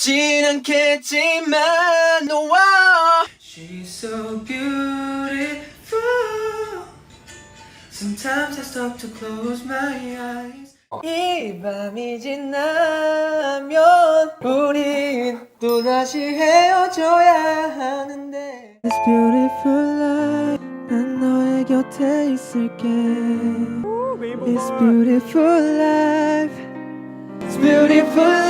쉽진 않겠지만 너와 She's so beautiful Sometimes I stop to close my eyes 이 밤이 지나면 우린 또 다시 헤어져야 하는데 This beautiful life 난 너의 곁에 있을게 This beautiful life It's beautiful life It's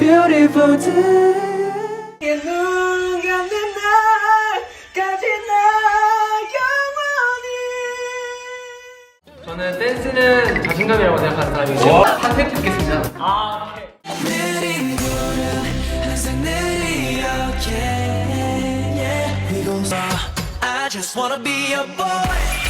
beautiful day 눈 감는 날까지 나 영원히 저는 댄스는 자신감이라고 생각하는 사람이고 항상 yeah We gon' start I just wanna be your boy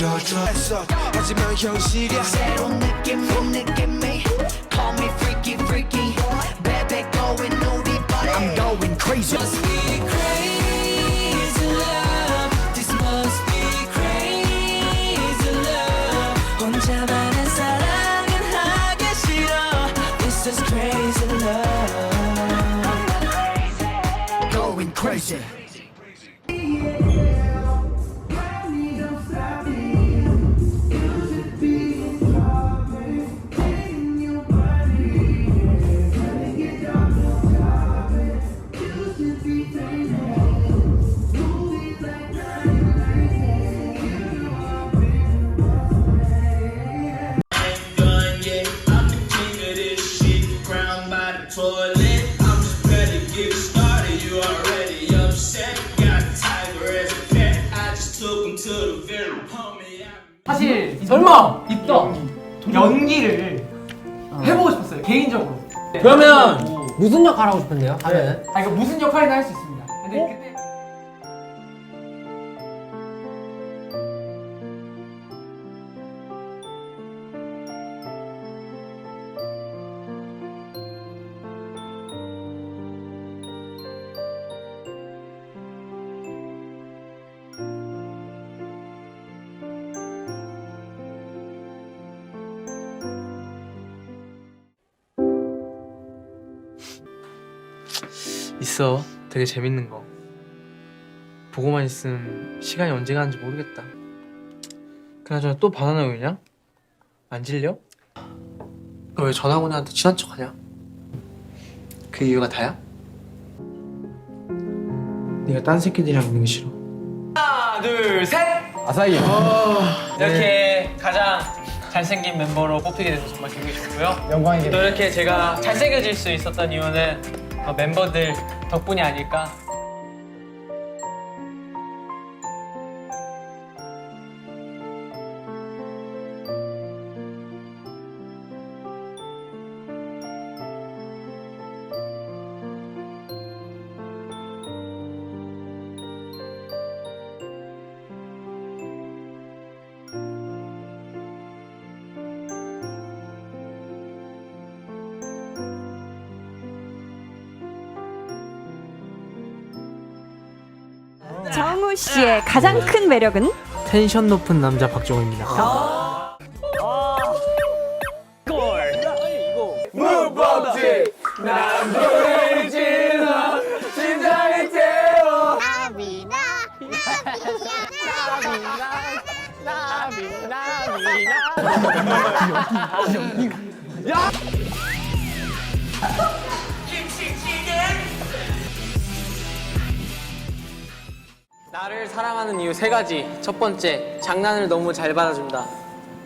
열어줘 하지만 현실이야 새로운 느낌의 느낌이 Call me freaky freaky Baby going naughty but I'm going crazy Must be crazy love This must be crazy love 혼자만의 사랑은 하기 싫어 This is crazy love Going crazy 사실 설마 있던 연기를 해보고 싶었어요 개인적으로. 그러면 오. 무슨 역할 하고 싶은데요? 하면은? 아 이거 무슨 역할이나 할 수 있습니다. 근데 어? 그때 있어 되게 재밌는 거 보고만 있으면 시간이 언제 가는지 모르겠다 그나저나 또 바나나 우유냐? 안 질려? 너 왜 전학온 애한테 친한 척하냐? 그 이유가 다야? 네가 딴 새끼들이랑 있는 게 싫어 하나 둘 셋. 아사히 이렇게 가장 잘생긴 멤버로 뽑히게 돼서 정말 기분이 좋고요. 영광이게 또 이렇게 제가 잘생겨질 수 있었던 이유는 어, 멤버들 덕분이 아닐까. 정우 씨의 가장 큰 매력은? 텐션 높은 남자 박정호입니다. 나 를 사랑하는 이유 세 가지. 첫 번째, 장난을 너무 잘 받아준다.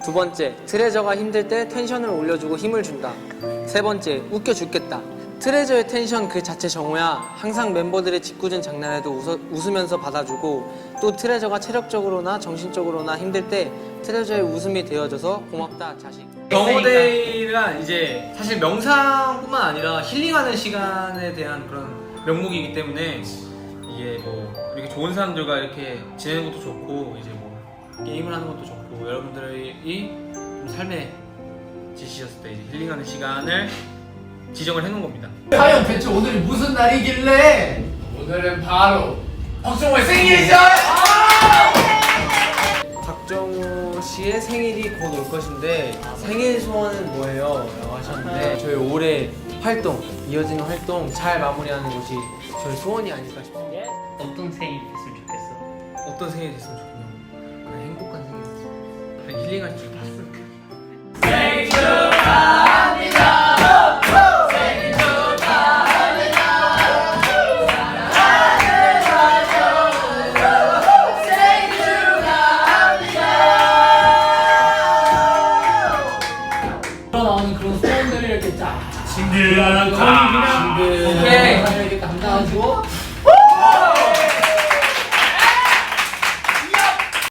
두 번째, 트레저가 힘들 때 텐션을 올려주고 힘을 준다. 세 번째, 웃겨 죽겠다. 트레저의 텐션 그 자체 정우야 항상 멤버들의 짓궂은 장난에도 웃으면서 받아주고 또 트레저가 체력적으로나 정신적으로나 힘들 때 트레저의 웃음이 되어줘서 고맙다 자식 경호데이가 이제 사실 명상뿐만 아니라 힐링하는 시간에 대한 그런 명목이기 때문에 이게 뭐 이렇게 좋은 사람들과 이렇게 지내는 것도 좋고 이제 뭐 게임을 하는 것도 좋고 여러분들이 좀 삶에 지치셨을 때 이제 힐링하는 시간을 지정을 해놓은 겁니다. 과연 대체 오늘이 무슨 날이길래? 오늘은 바로 박정호의 생일이죠! 박정우 씨의 생일이 곧 올 것인데 생일 소원은 뭐예요? 라고 하셨는데 저희 올해 활동 이어지는 활동 잘 마무리하는 것이 저희 소원이 아닐까 싶어요. 어떤 생일이 됐으면 좋겠어? 어떤 생일이 됐으면 좋겠냐고. 그냥 행복한 생일이 됐으면 그냥 힐링할 수 있다 나오는 그런 소원들을 이렇게 쫙 징글 거리 그냥 오케이. 이렇게 담당하시고